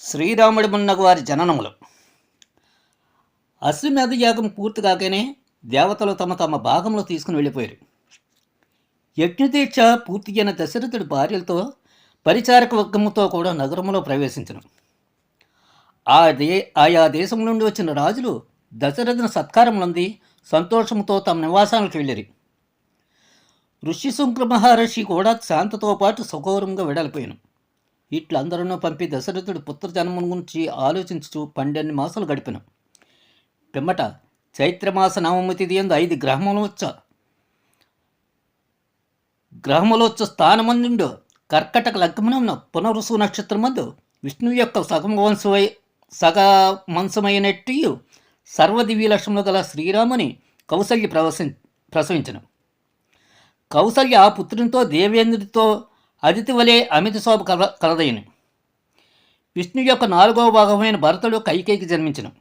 శ్రీరాముడి మున్నగు వారి జననములు. అశ్వమేధ యాగం పూర్తి కాగానే దేవతలు తమ తమ భాగంలో తీసుకుని వెళ్ళిపోయారు. యజ్ఞదీక్ష పూర్తి అయిన దశరథుడి భార్యలతో పరిచారక వర్గముతో కూడా నగరంలో ప్రవేశించను. ఆ దే ఆయా దేశం నుండి వచ్చిన రాజులు దశరథుని సత్కారములంది సంతోషంతో తమ నివాసాలకు ఋషి ఋషిశుంక్ర మహర్షి కూడా శాంతతో పాటు సగౌరవంగా వెడలిపోయాను. ఇట్లందరూ పంపి దశరథుడు పుత్ర జన్మం గురించి ఆలోచించుచు పన్నెండు మాసాలు గడిపాను. పిమ్మట చైత్రమాస నవమి తిథి ఎందు ఐదు గ్రహములొచ్చ గ్రహములోచ్చ స్థానమందుండు. కర్కటక లగ్నమున పునరుసు నక్షత్రం మందు విష్ణువు యొక్క సగం వంశమై సగ మంశమైనట్టు సర్వదివ్య లక్ష్మణులు గల శ్రీరాముని కౌసల్య ప్రవసి ప్రసవించను. కౌసల్య ఆ పుత్రునితో దేవేంద్రుడితో అదితి వలె అమిత శోభ కల కలదైన విష్ణు యొక్క నాలుగవ భాగమైన భరతుడు కైకేయికి జన్మించను.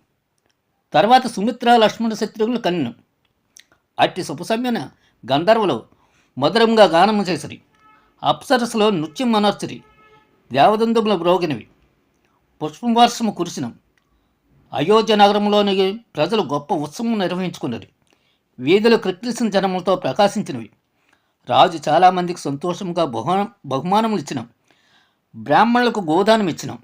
తర్వాత సుమిత్ర లక్ష్మణ శత్రుఘ్నులు కన్ను అట్టి సుపసమ్యన గంధర్వలు మధురంగా గానము చేసిరి. అప్సరసలో నృత్యం మనర్చిరి దేవదందుముల బ్రోగినవి పుష్పవర్షము కురిసిన. అయోధ్య నగరంలోని ప్రజలు గొప్ప ఉత్సవం నిర్వహించుకున్నది. వీధులు క్రిక్లిసిన జనములతో ప్రకాశించినవి. రాజు చాలామందికి సంతోషంగా బహు బహుమానములు ఇచ్చినాం. బ్రాహ్మణులకు గోదానం ఇచ్చినాం